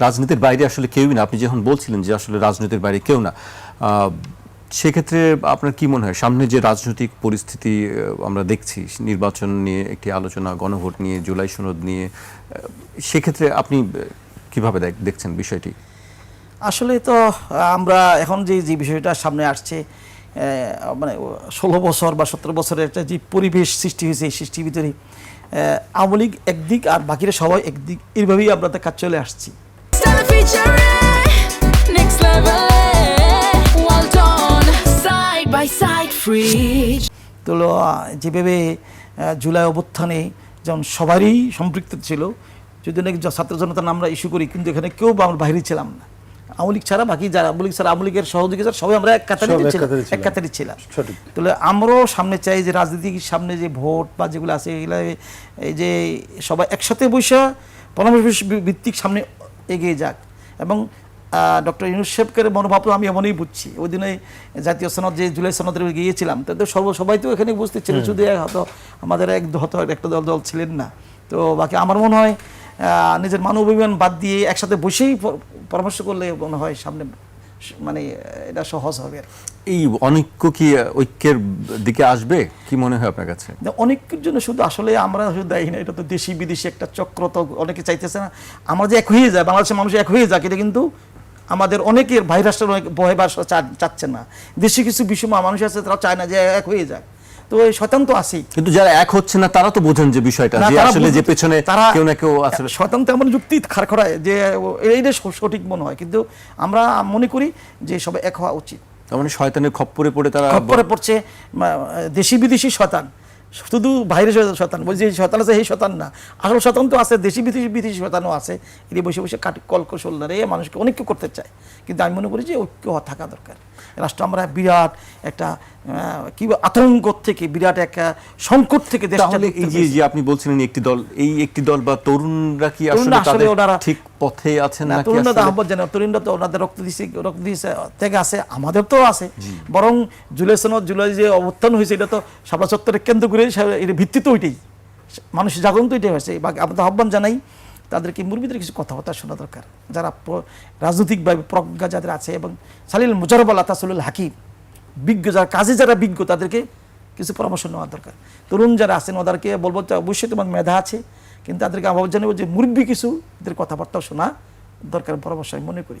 রাজনীতির বাইরে আসলে কেউই না। আপনি যখন বলছিলেন যে আসলে রাজনীতির বাইরে কেউ না সেক্ষেত্রে আপনার কি মনে হয়? সামনে যে রাজনৈতিক পরিস্থিতি আমরা দেখছি, নির্বাচন নিয়ে একটি আলোচনা, গণভোট নিয়ে, জুলাই সনদ নিয়ে সেক্ষেত্রে আপনি কীভাবে দেখ- দেখছেন বিষয়টি? আসলে তো আমরা এখন যে যে বিষয়টা সামনে আসছে মানে ষোলো বছর বা সতেরো বছরের একটা যে পরিবেশ সৃষ্টি হয়েছে, এই সৃষ্টির ভিতরে আওয়ামী লীগ একদিক আর বাকিরা সবাই একদিক, এইভাবেই আমরা তো কাজ চলে আসছি। Stella next level. Well done, side by side, free. তো যেভাবে জুলাই অভ্যুত্থানে যেমন সবারই সম্পৃক্ত ছিল যদি নাকি ছাত্র জনতার আমরা ইস্যু করি কিন্তু এখানে কেউ বা আমরা বাইরে ছিলাম না আওয়ামী লীগ ছাড়া বাকি যারা আওয়ামী লীগ ছাড়া আওয়ামী লীগের সহযোগী যারা সবাই আমরা এক কাতারে ছিলাম কাতারে এক ছিলাম। কাতারে ছিলাম তাহলে আমরাও সামনে চাই যে রাজনীতির সামনে যে ভোট বা যেগুলো আছে এগুলো এই যে সবাই একসাথে বসে পরামর্শ ভিত্তিক সামনে এগিয়ে যাক এবং ডক্টর ইউনুস সাহেবকের মনোভাব তো আমি এমনই বুঝছি। ওই দিনে জাতীয় সনদ যে জুলাই সনদের গিয়েছিলাম তাতে সর্ব সবাই তো এখানে বুঝতে ছিল। শুধু হয়তো আমাদের এক হয়তো একটা দল দল ছিলেন না। তো বাকি আমার মনে হয় নিজের মানব অভিমান বাদ দিয়ে একসাথে বসেই পরামর্শ করলে মনে হয় সামনে মানে এটা সহজ হবে এই অনৈক্য কি ঐক্যের দিকে আসবে? কি মনে হয় আপনার কাছে? অনৈক্যের অনেকের জন্য শুধু আসলে আমরা শুধু দেখি না এটা তো দেশি বিদেশি একটা চক্র তো অনেকে চাইতেছে না। আমরা যে এক হয়ে যায় বাংলাদেশের মানুষ এক হয়ে যাক এটা কিন্তু আমাদের অনেকের ভাইরাসটা অনেক ভয় চাচ্ছে না। দেশি কিছু বিষম মানুষ আছে তারা চায় না যে এক হয়ে যাক। তো এই তো আছেই। কিন্তু যারা এক হচ্ছে না তারা তো বোঝেন যে বিষয়টা যে আসলে যে পেছনে তারা কেউ না কেউ আসলে স্বতন্ত্র এমন যুক্তি খাড় খড়ায় যে এইটা রে সঠিক মনে হয়। কিন্তু আমরা মনে করি যে সবাই এক হওয়া উচিত। তার মানে শয়তানের খপ্পরে পড়ে তারা খপ্পরে পড়ছে দেশি বিদেশি শতান শুধু বাইরে শতান বলছি যে শতান আছে সেই শতান না। আসল শতান তো আছে দেশি বিদেশি বিদেশি শতানও আছে। এটি বসে বসে কাটি কল কৌশল ধরে মানুষকে অনেক কিছু করতে চায়। কিন্তু আমি মনে করি যে ঐক্য থাকা দরকার। রাষ্ট্র আমরা বিরাট একটা কি আতঙ্ক থেকে বিরাট একটা সংকট থেকে তাহলে এই যে আপনি বলছিলেন একটি দল এই একটি দল বা তরুণরা কি আসলে ওনারা- ঠিক পথে আছেন না তরুণরা আহ্বান জানায় তরুণরা তো ওনাদের রক্ত দিছে রক্ত দিয়েছে থেকে আছে আমাদের তো আছে। বরং জুলাই সনদ জুলাই যে অবস্থান হয়েছে এটা তো শাপলা চত্বরের কেন্দ্র করে এর ভিত্তি তো ওইটাই। মানুষের জাগরণ তো এটাই হয়েছে। বাকি আমাদের আহ্বান জানাই তাদেরকে মুরব্বীদের কিছু কথাবার্তা শোনা দরকার। যারা রাজনৈতিকভাবে প্রজ্ঞা যাদের আছে এবং সালিল মুজারব আল্লাহ তাসুল হাকিম বিজ্ঞ যারা কাজে যারা বিজ্ঞ তাদেরকে কিছু পরামর্শ নেওয়া দরকার। তরুণ যারা আছেন ওদেরকে বলব অবশ্যই তোমার মেধা আছে। কিন্তু তাদেরকে আহ্বান জানাব যে মুরব্বী কিছু, এদের কথাবার্তাও শোনা, দরকার পরামর্শ আমি মনে করি।